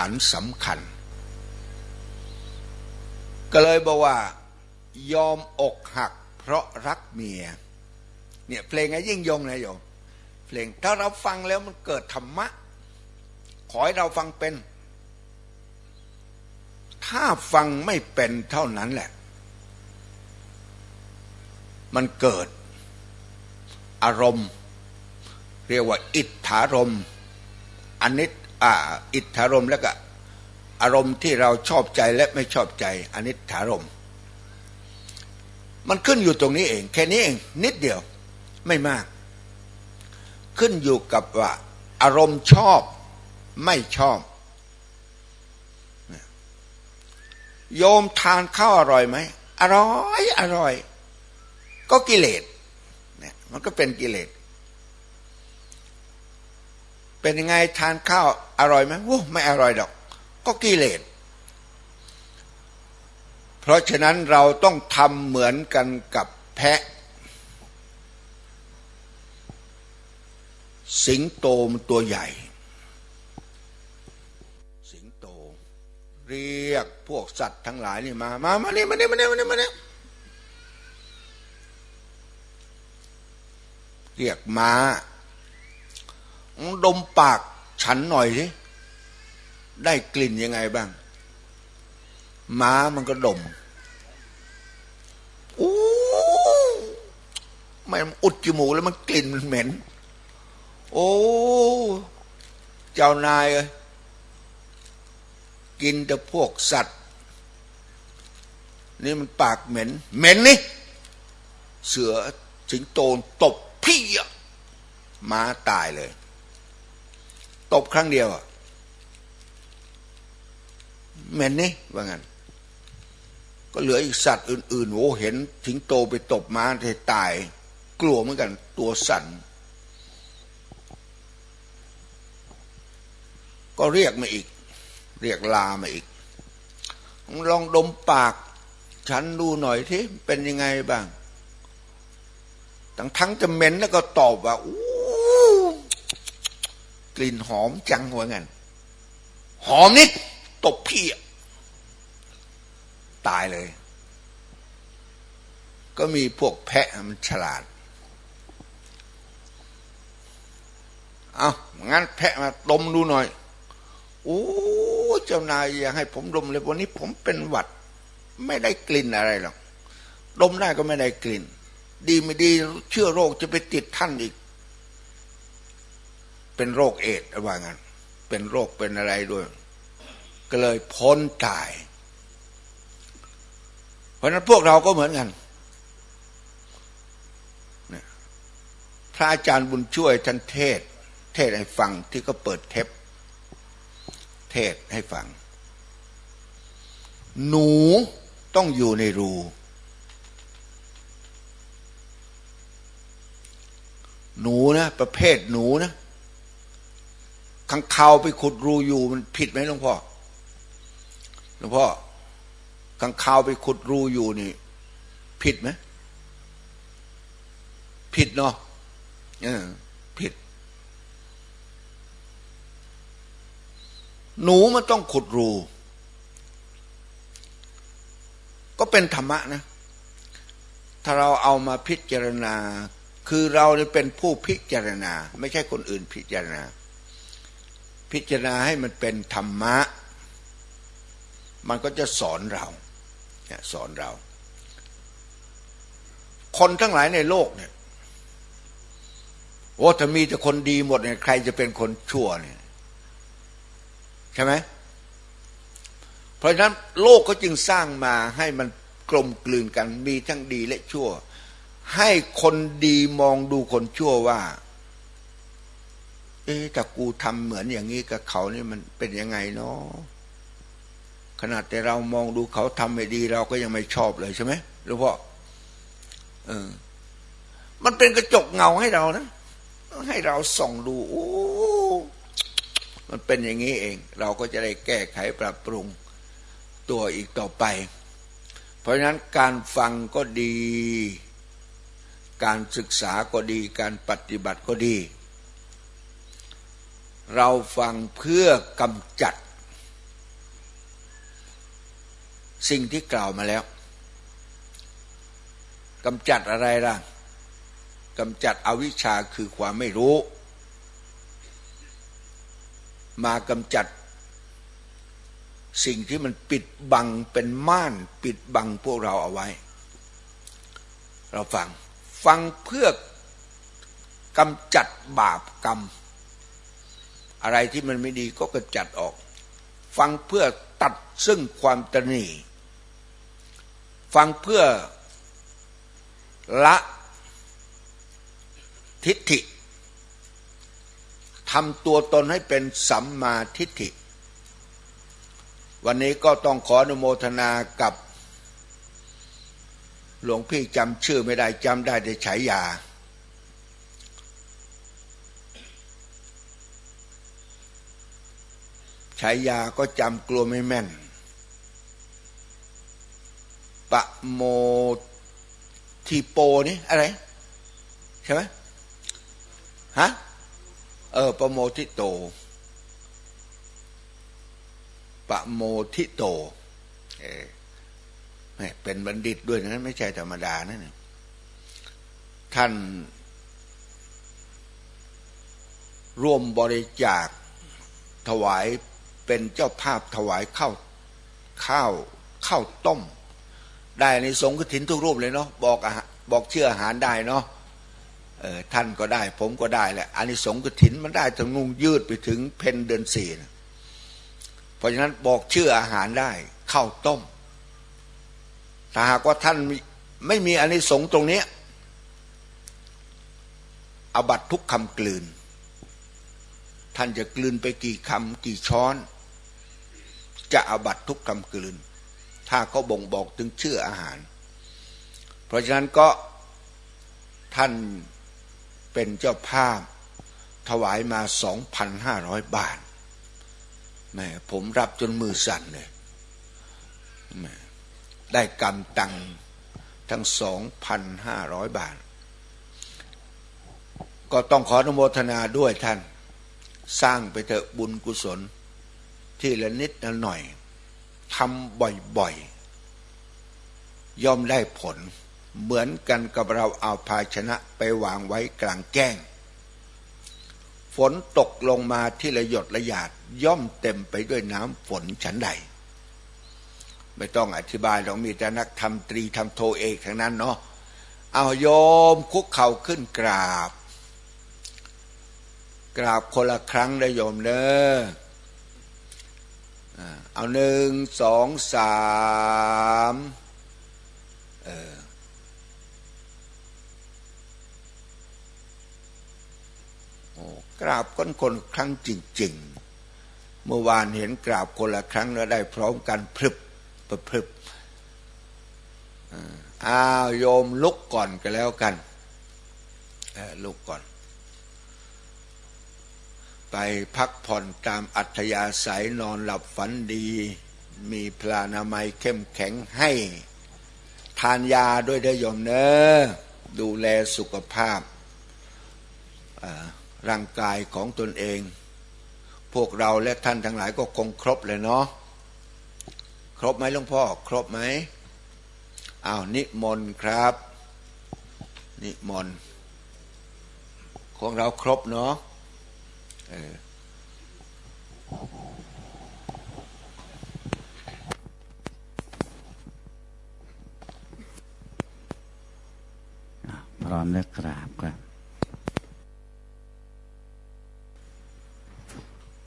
านสำคัญ ก็เลยบอกว่ายอมอกหัก เพราะรักเมีย เนี่ยเพลงไงยิ่งยงนะโยมเพลงถ้าเราฟังแล้วมันเกิดธรรมะ ขอให้เราฟังเป็น ถ้าฟังไม่เป็นเท่านั้นแหละ มันเกิดอารมณ์ เรียกว่า อิทธารมณ์อนิจ อ่าอิทธารมแล้วก็อารมณ์ที่เราชอบใจและไม่ชอบใจอนิจฐารมมันขึ้นอยู่ตรงนี้เอง แค่นี้เอง นิดเดียวไม่มาก ขึ้นอยู่กับว่า อารมณ์ชอบไม่ชอบ โยมทานข้าวอร่อยไหมอร่อยอร่อย ก็กิเลสเนี่ยมันก็เป็นกิเลส เป็นยังไงทานข้าวอร่อยไหมโอ้ไม่อร่อยดอก ก็กิเลสเพราะฉะนั้นเราต้องทำเหมือนกันกับแพะ สิงโตมันตัวใหญ่ สิงโต เรียกพวกสัตว์ทั้งหลายนี่มา มา มาเนี่ยมาเนี่ยมาเนี่ยมาเนี่ยมาเนี่ยเรียกม้า ดมปากฉันหน่อยสิได้กลิ่นยังไงบ้าง ม้ามันก็ดมโอ้ไม่อุดจมูกแล้วมันกลิ่นมันเหม็น โอ้เจ้านายเลยกินแต่พวกสัตว์ นี่มันปากเหม็น เหม็นนี่เสือสิงโตตบพี่อะม้าตายเลย ตบครั้งเดียวอะเหม็นนี่ว่างั้นก็เหลืออีกสัตว์อื่นๆโอ้เห็นสิงโตไปตบม้าให้ตาย กลัวเหมือนกัน ตัวสั่นก็เรียกมาอีก เรียกลามาอีก ลองดมปาก ฉันดูหน่อยที่เป็นยังไงบ้าง ทั้งทั้งจะเหม็นแล้วก็ตอบว่าอู้ กลิ่นหอมจังว่างั้นหอมนิดตบพี่ตายเลย ก็มีพวกแพะมันฉลาด เอางั้นแพะมาดมดูหน่อยโอ้เจ้านายอยากให้ผมดมเลยวันนี้ผมเป็นหวัด ไม่ได้กลิ่นอะไรหรอกดมได้ก็ไม่ได้กลิ่น ดีไม่ดีเชื้อโรคจะไปติดท่านอีก เป็นโรคเอดส์ว่างั้นเป็นโรคเป็นอะไรด้วย ก็เลยพ้นตาย เพราะนั้นพวกเราก็เหมือนกันพระอาจารย์บุญช่วยท่านเทศ เทศให้ฟังที่ก็เปิดเทปเทศให้ฟัง หนูต้องอยู่ในรูหนูนะ ประเภทหนูนะ ขังคาวไปขุดรูอยู่มันผิดไหมหลวงพ่อหลวงพ่อขังคาวไปขุดรูอยู่นี่ ผิดไหมผิดเนาะเออผิด หนูมันต้องขุดรู ก็เป็นธรรมะนะ ถ้าเราเอามาพิจารณา คือเราเนี่ยเป็นผู้พิจารณา ไม่ใช่คนอื่นพิจารณา พิจารณาให้มันเป็นธรรมะ มันก็จะสอนเราสอนเรา คนทั้งหลายในโลกเนี่ยโอ้ถ้ามีแต่คนดีหมดเนี่ยใครจะเป็นคนชั่วเนี่ยใช่ไหมเพราะฉะนั้นโลกก็จึงสร้างมาให้มันกลมกลืนกันมีทั้งดีและชั่ว ให้คนดีมองดูคนชั่วว่า เอ๊ะแต่กูทำเหมือนอย่างนี้กับเขานี่มันเป็นยังไงเนาะขนาดแต่เรามองดูเขาทำไม่ดี เราก็ยังไม่ชอบเลยใช่ไหมหลวงพ่อเออ มันเป็นกระจกเงาให้เรานะให้เราส่องดูโอ้มันเป็นอย่างนี้เอง เราก็จะได้แก้ไขปรับปรุงตัวอีกต่อไป เพราะฉะนั้นการฟังก็ดี การศึกษาก็ดี การปฏิบัติก็ดี เราฟังเพื่อกำจัด สิ่งที่กล่าวมาแล้วกำจัดอะไรล่ะกำจัดอวิชชาคือความไม่รู้ มากำจัด สิ่งที่มันปิดบังเป็นม่าน ปิดบังพวกเราเอาไว้ เราฟัง ฟังเพื่อกำจัดบาปกรรม อะไรที่มันไม่ดีก็กำจัดออก ฟังเพื่อตัดซึ่งความตนีฟังเพื่อละทิฏฐิทำตัวตนให้เป็นสัมมาทิฏฐิ วันนี้ก็ต้องขออนุโมทนากับ หลวงพี่จำชื่อไม่ได้จำได้แต่ฉายาายาก็จำกลัวไม่แม่น ปะโมทีโปนี่อะไร ใช่ไหมฮะ เออ ปะโมทิโต ปะโมทิโต เออเป็นบัณฑิตด้วยนะไม่ใช่ธรรมดานะเนี่ยท่านร่วมบริจาคถวาย เป็นเจ้าภาพถวายข้าวข้าวข้าวต้ม ได้ในสงฆ์กถินทุกรูปเลยเนาะบอกบอกเชื่ออาหารได้เนาะเออท่านก็ได้ ผมก็ได้แหละอันนี้สงฆ์กถินมันได้ถึงนุ่งยืดไปถึงเพนเดือนสี่นะเพราะฉะนั้นบอกเชื่ออาหารได้ข้าวต้ม ถ้าหากว่าท่านไม่มีอันนี้สงส์ตรงนี้อาบัตทุกคำกลืน ท่านจะกลืนไปกี่คำกี่ช้อน จะอาบัตทุกคำกลืน ถ้าเขาบ่งบอกถึงเชื่ออาหาร เพราะฉะนั้นก็ท่านเป็นเจ้าภาพถวายมาสองพันห้าร้อยบาทแม่ผมรับจนมือสั่นเลยแม่ได้กำตังทั้งสองพันห้าร้อยบาท ก็ต้องขออนุโมทนาด้วยท่าน สร้างไปเถอะบุญกุศล ที่ละนิดละหน่อยทำบ่อยๆย่อมได้ผล เหมือนกันกับเราเอาภาชนะไปวางไว้กลางแก้ง ฝนตกลงมาที่ละหยดละหยาดย่อมเต็มไปด้วยน้ำฝนฉันใด ไม่ต้องอธิบายหรอกมีแต่นักทำตรีทำโทเอกทั้งนั้นเนาะเอาโยมคุกเข่าขึ้นกราบ กราบคนละครั้งได้โยมเนอะเอาหนึ่งสองสามเออโอ้กราบก้นคนครั้งจริง ๆ เมื่อวานเห็นกราบคนละครั้งแล้วได้พร้อมกันพรึบประพรึบอ้าวโยมลุกก่อนก็แล้วกันลุกก่อน ไปพักผ่อนตามอัธยาศัยนอนหลับฝันดี มีพลานามัยเข้มแข็งให้ ทานยาด้วยเด้อยมเนอดูแลสุขภาพร่างกายของตนเอง พวกเราและท่านทั้งหลายก็คงครบเลยเนาะครบไหมหลวงพ่อ ครบไหมอ้าวนิมนต์ครับ นิมนต์ของเราครบเนาะ พร้อมแล้วกราบครับ